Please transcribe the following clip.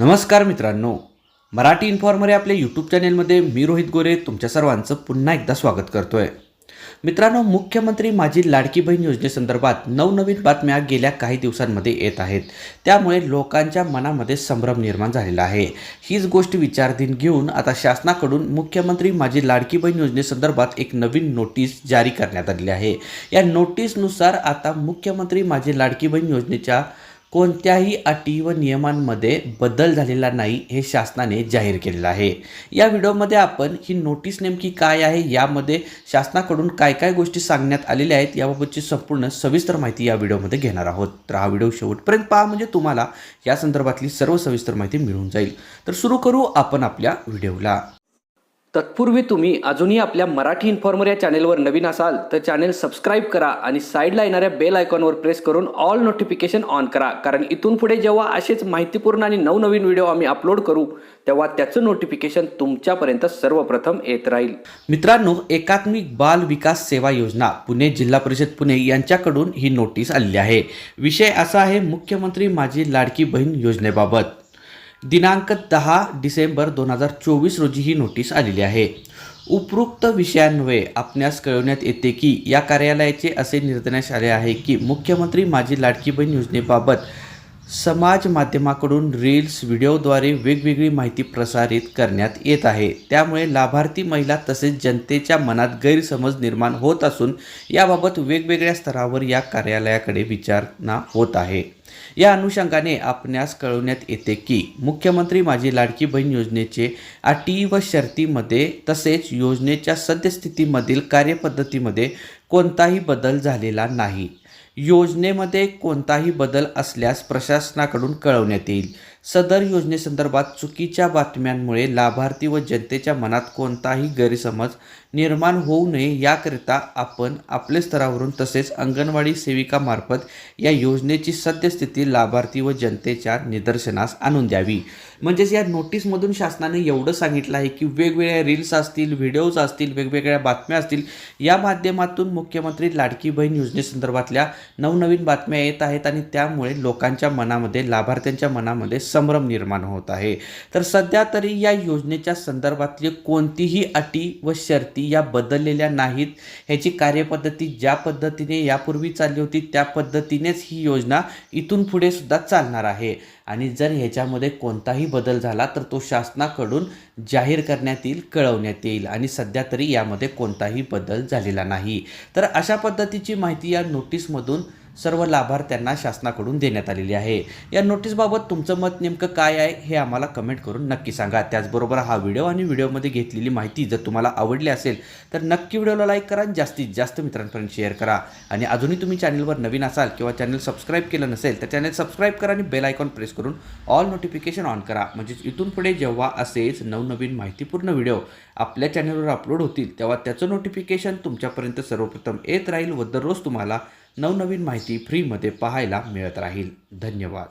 नमस्कार मित्रांनो. मराठी इन्फॉर्मर या आपल्या यूट्यूब चॅनेलमध्ये मी रोहित गोरे तुमच्या सर्वांचं पुन्हा एकदा स्वागत करतो आहे मित्रांनो मुख्यमंत्री माझी लाडकी बहीण योजनेसंदर्भात नवनवीन बातम्या गेल्या काही दिवसांमध्ये येत आहेत. त्यामुळे लोकांच्या मनामध्ये संभ्रम निर्माण झालेला आहे. हीच गोष्ट विचारधीन घेऊन आता शासनाकडून मुख्यमंत्री माझी लाडकी बहीण योजनेसंदर्भात एक नवीन नोटीस जारी करण्यात आलेली आहे. या नोटीसनुसार आता मुख्यमंत्री माझी लाडकी बहीण योजनेच्या कोणत्याही अटी व नियमांमध्ये बदल झालेला नाही हे शासनाने जाहीर केलेलं आहे. या व्हिडिओमध्ये आपण ही नोटीस नेमकी काय आहे यामध्ये शासनाकडून काय काय गोष्टी सांगण्यात आलेल्या आहेत याबाबतची संपूर्ण सविस्तर माहिती या व्हिडिओमध्ये घेणार आहोत. तर हा व्हिडिओ शेवटपर्यंत पहा म्हणजे तुम्हाला या संदर्भातली सर्व सविस्तर माहिती मिळून जाईल. तर सुरू करू आपण आपल्या व्हिडिओला. तत्पूर्वी तुम्ही अजूनही आपल्या मराठी इन्फॉर्मर या चॅनेलवर नवीन असाल तर चॅनेल सबस्क्राईब करा आणि साईडला येणाऱ्या बेल आयकॉनवर प्रेस करून ऑल नोटिफिकेशन ऑन करा. कारण इथून पुढे जेव्हा असेच माहितीपूर्ण आणि नवनवीन व्हिडिओ आम्ही अपलोड करू तेव्हा त्याचं नोटिफिकेशन तुमच्यापर्यंत सर्वप्रथम येत राहील. मित्रांनो एकात्मिक बाल विकास सेवा योजना पुणे जिल्हा परिषद पुणे यांच्याकडून ही नोटीस आलेली आहे. विषय असा आहे मुख्यमंत्री माझी लाडकी बहीण योजनेबाबत. दिनांक दहा डिसेंबर दोन हजार चोवीस रोजी ही नोटीस आलेली आहे. उपरोक्त विषयान्वये आपणास कळवण्यात येते की या कार्यालयाचे असे निर्देश आले आहे की मुख्यमंत्री माझी लाडकी बहीण योजनेबाबत समाज माध्यमाकडून रील्स व्हिडिओद्वारे वेगवेगळी माहिती प्रसारित करण्यात येत आहे. त्यामुळे लाभार्थी महिला तसेच जनतेच्या मनात गैरसमज निर्माण होत असून याबाबत वेगवेगळ्या स्तरावर या कार्यालयाकडे विचारणा होत आहे. या अनुषंगाने आपणास कळवण्यात येते की मुख्यमंत्री माझी लाडकी बहीण योजनेचे अटी व शर्तीमध्ये तसेच योजनेच्या सद्यस्थितीमधील कार्यपद्धतीमध्ये कोणताही बदल झालेला नाही. योजनेमध्ये कोणताही बदल असल्यास प्रशासनाकडून कळवण्यात येईल. सदर योजनेसंदर्भात चुकीच्या बातम्यांमुळे लाभार्थी व जनतेच्या मनात कोणताही गैरसमज निर्माण होऊ नये याकरिता आपण आपल्या स्तरावरून तसेच अंगणवाडी सेविकामार्फत या योजनेची सद्यस्थिती लाभार्थी व जनतेच्या निदर्शनास आणून द्यावी. म्हणजेच या नोटीसमधून शासनाने एवढं सांगितलं आहे की वेगवेगळ्या रील्स असतील व्हिडिओज असतील वेगवेगळ्या बातम्या असतील या माध्यमातून मुख्यमंत्री लाडकी बहीण योजनेसंदर्भातल्या नवनवीन बातम्या येत आहेत आणि त्यामुळे लोकांच्या मनामध्ये लाभार्थ्यांच्या मनामध्ये संभ्रम निर्माण होत आहे. तर सध्या तरी या योजनेच्या संदर्भातली कोणतीही अटी व शर्ती या बदललेल्या नाहीत. ह्याची कार्यपद्धती ज्या पद्धतीने यापूर्वी चालली होती त्या पद्धतीनेच ही योजना इथून पुढे सुद्धा चालणार आहे. आणि जर ह्याच्यामध्ये कोणताही बदल झाला तर तो शासनाकडून जाहीर करण्यात येईल कळवण्यात येईल. आणि सध्या तरी यामध्ये कोणताही बदल झालेला नाही. तर अशा पद्धतीची माहिती या नोटीसमधून सर्व लाभार्थ्यांना शासनाकडून देण्यात आलेली आहे. या नोटीसबाबत तुमचं मत नेमकं काय आहे हे आम्हाला कमेंट करून नक्की सांगा. त्याचबरोबर हा व्हिडिओ आणि व्हिडिओमध्ये घेतलेली माहिती जर तुम्हाला आवडली असेल तर नक्की व्हिडिओला लाईक करा आणि जास्तीत जास्त मित्रांपर्यंत शेअर करा. आणि अजूनही तुम्ही चॅनलवर नवीन असाल किंवा चॅनल सबस्क्राईब केलं नसेल तर चॅनल सबस्क्राईब करा आणि बेल आयकॉन प्रेस करून ऑल नोटिफिकेशन ऑन करा. म्हणजेच इथून पुढे जेव्हा असेच नवनवीन माहितीपूर्ण व्हिडिओ आपल्या चॅनलवर अपलोड होतील तेव्हा त्याचं नोटिफिकेशन तुमच्यापर्यंत सर्वप्रथम येत राहील व दररोज तुम्हाला नवनवीन माहिती फ्रीमध्ये पाहायला मिळत राहील. धन्यवाद.